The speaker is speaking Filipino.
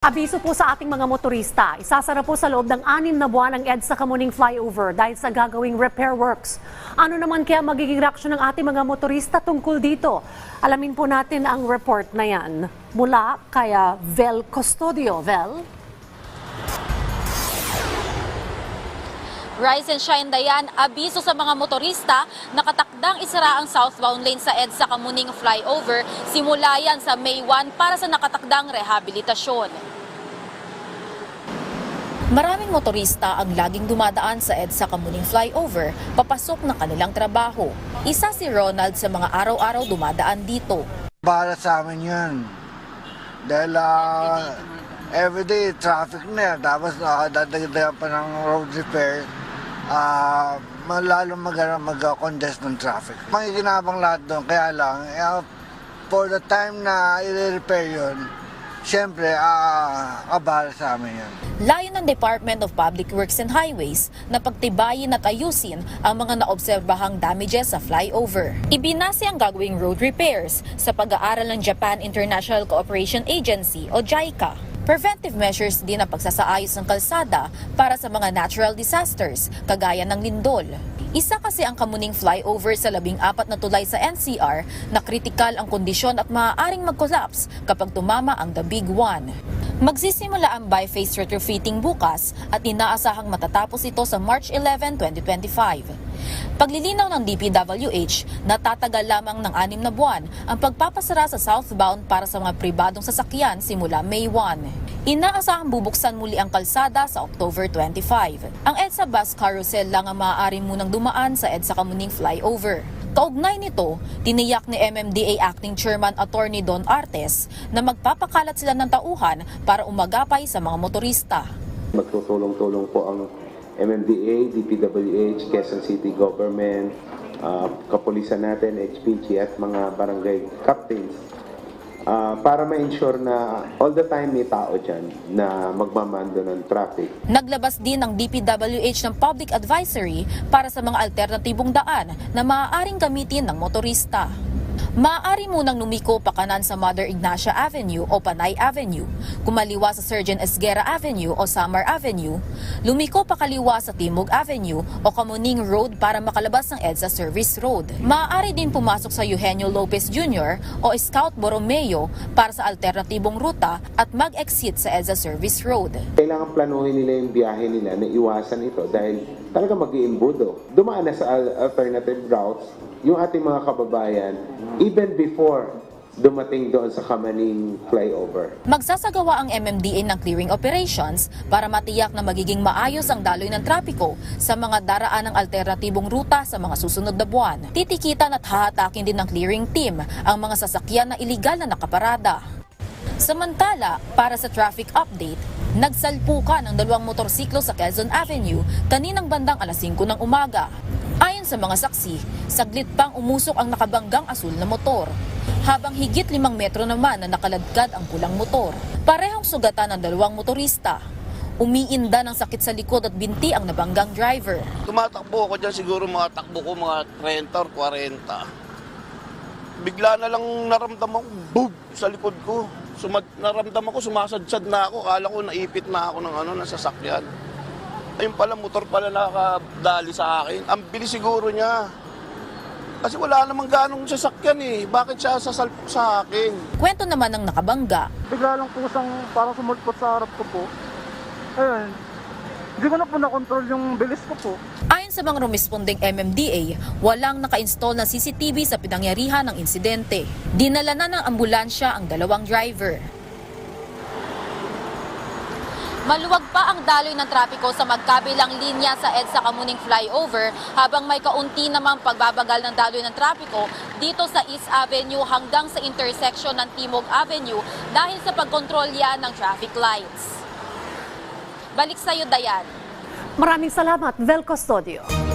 Abiso po sa ating mga motorista, isasara po sa loob ng anim na buwan ang EDSA Kamuning Flyover dahil sa gagawing repair works. Ano naman kaya magiging reaksyon ng ating mga motorista tungkol dito? Alamin po natin ang report na yan mula kaya Vel Custodio. Vel? Rise and Shine Dayan, abiso sa mga motorista, nakatakdang isara ang southbound lane sa EDSA Kamuning Flyover, simula yan sa May 1 para sa nakatakdang rehabilitasyon. Maraming motorista ang laging dumadaan sa EDSA Kamuning Flyover papasok ng kanilang trabaho. Isa si Ronald sa mga araw-araw dumadaan dito. Para sa amin yun. Dahil ah, everyday traffic na yan. Tapos nakadadagdagan pa ng road repair. ah malalo mag, mag-congest ng traffic. Makikinabang lahat doon. Kaya lang, eh, for the time na i-repair yun, siyempre, ah kabahal sa amin yun. Layo ng Department of Public Works and Highways na pagtibayin at ayusin ang mga naobserbahang damages sa flyover. Ibinase ang gagawing road repairs sa pag-aaral ng Japan International Cooperation Agency o JICA. Preventive measures din ang pagsasaayos ng kalsada para sa mga natural disasters kagaya ng lindol. Isa kasi ang kamuning flyover sa labing apat na tulay sa NCR na kritikal ang kondisyon at maaaring mag-collapse kapag tumama ang The Big One. Magsisimula ang bi-phase retrofitting bukas at inaasahang matatapos ito sa March 11, 2025. Paglilinaw ng DPWH, natatagal lamang ng anim na buwan ang pagpapasara sa southbound para sa mga pribadong sasakyan simula May 1. Inaasahang bubuksan muli ang kalsada sa October 25. Ang EDSA bus carousel lang ang maaari munang dumaan sa EDSA Kamuning Flyover. Kaugnay nito, tiniyak ni MMDA Acting Chairman Attorney Don Artes na magpapakalat sila ng tauhan para umagapay sa mga motorista. Magtutulong-tulong po ang MMDA, DPWH, Quezon City Government, ah, kapulisan natin, HPG at mga barangay captains ah, para ma-ensure na all the time may tao dyan na magmamando ng traffic. Naglabas din ng DPWH ng Public Advisory para sa mga alternatibong daan na maaaring gamitin ng motorista. Maaari munang lumiko pa kanan sa Mother Ignacia Avenue o Panay Avenue, kumaliwa sa Surgeon Esguera Avenue o Samar Avenue, lumiko pa kaliwa sa Timog Avenue o Kamuning Road para makalabas ng EDSA Service Road. Maaari din pumasok sa Eugenio Lopez Jr. o Scout Borromeo para sa alternatibong ruta at mag-exit sa EDSA Service Road. Kailangan planuhin nila yung biyahe nila na iwasan ito dahil talaga mag-iimbudo. Dumaan na sa al- alternative routes yung ating mga kababayan even before dumating doon sa Kamaning flyover. Magsasagawa ang MMDA ng clearing operations para matiyak na magiging maayos ang daloy ng trapiko sa mga daraan ng alternatibong ruta sa mga susunod na buwan. Titikitan at hahatakin din ng clearing team ang mga sasakyan na iligal na nakaparada. Samantala, para sa traffic update, nagsalpukan ang dalawang motorsiklo sa Quezon Avenue kaninang bandang alas 5 ng umaga. Ayon sa mga saksi, saglit pang umusok ang nakabanggang asul na motor. Habang higit limang metro naman na nakaladkad ang pulang motor. Parehong sugatan ng dalawang motorista. Umiinda ng sakit sa likod at binti ang nabanggang driver. Tumatakbo ako dyan siguro mga takbo ko mga 30 or 40. Bigla na lang naramdaman ko, bug, sa likod ko. Sumad, naramdaman ko, sumasadsad na ako. Kala ko naipit na ako ng ano, ng sasakyan. Ayun pala, motor pala nakadali sa akin. Ang bilis siguro niya. Kasi wala namang ganong sasakyan eh. Bakit siya sasalpok sa akin? Kwento naman ng nakabangga, bigla lang po siyang parang sumulpot sa harap ko po. Ayun. Hindi ko na po na-control yung bilis ko po. Ayon sa mga rumesponding MMDA, walang naka-install na CCTV sa pinangyarihan ng insidente. Dinala na ng ambulansya ang dalawang driver. Maluwag pa ang daloy ng trapiko sa magkabilang linya sa EDSA Kamuning Flyover habang may kaunti namang pagbabagal ng daloy ng trapiko dito sa East Avenue hanggang sa intersection ng Timog Avenue dahil sa pagkontrolya ng traffic lights. Balik sa iyo, Dayan. Maraming salamat, Vel Custodio.